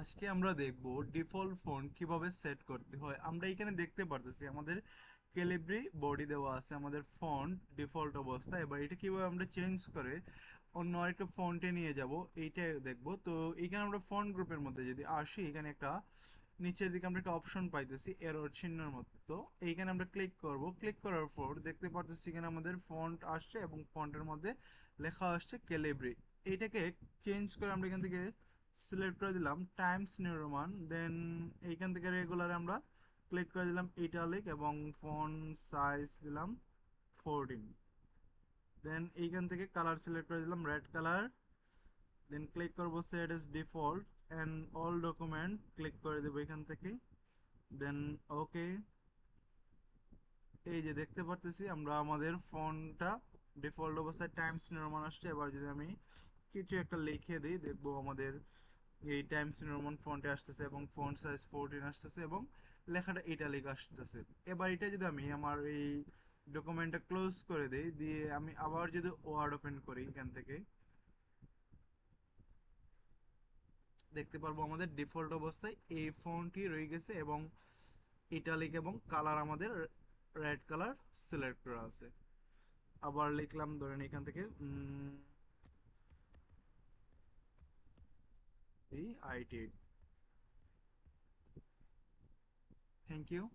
আজকে আমরা দেখব ডিফল্ট ফন্ট কীভাবে সেট করতে হয়। আমরা এখানে দেখতে পারতেছি আমাদের ক্যালিব্রি বডি দেওয়া আছে, আমাদের ফন্ট ডিফল্ট অবস্থা এবার এটা কীভাবে আমরা চেঞ্জ করে অন্য আরেকটা ফন্টে নিয়ে যাব, এইটা দেখব। তো এখানে আমরা ফন্ট গ্রুপের মধ্যে যদি আসি, এখানে একটা নিচের দিকে আমরা একটা অপশন পাইতেছি, এরর চিহ্নের মতো তো এইখানে আমরা ক্লিক করব। ক্লিক করার পর দেখতে পারতেছি এখানে আমাদের ফন্ট আসছে এবং ফন্টের মধ্যে লেখা আসছে ক্যালিব্রি। এইটাকে চেঞ্জ করে আমরা এখান থেকে সিলেক্ট করে দিলাম টাইমস নিউরোমান দেন এইখান থেকে রেগুলার আমরা ক্লিক করে দিলাম ইটালিক এবং ফন্ট সাইজ দিলাম ফোরটিন দেন এইখান থেকে কালার সিলেক্ট করে দিলাম রেড কালার দেন ক্লিক করব set is default and all document click করে দেবো এখান থেকে। দেন ওকে এই যে দেখতে পারতেছি আমরা আমাদের ফোনটা ডিফল্ট অবস্থায় টাইমস নির্মাণ আসছে, এবার যদি আমি কিছু একটা লিখে দিই, দেখব আমাদের এই টাইমস নির্মাণ ফন্টে আসতেছে এবং ফন্ট সাইজ ফোরটিন আসতেছে এবং লেখাটা ইটালিক আসতেছে। এবার এটা যদি আমি আমার এই ডকুমেন্টটা ক্লোজ করে দিই, দিয়ে আমি আবার যদি ওয়ার্ড ওপেন করি এখান থেকে, দেখতে পারব আমাদের ডিফল্ট অবস্থায় এই ফোনটি রয়ে গেছে এবং ইটালিক এবং কালার আমাদের রেড কালার সিলেক্ট করা আছে। আবার লিখলাম, ধরেন এখান থেকে I did. Thank you.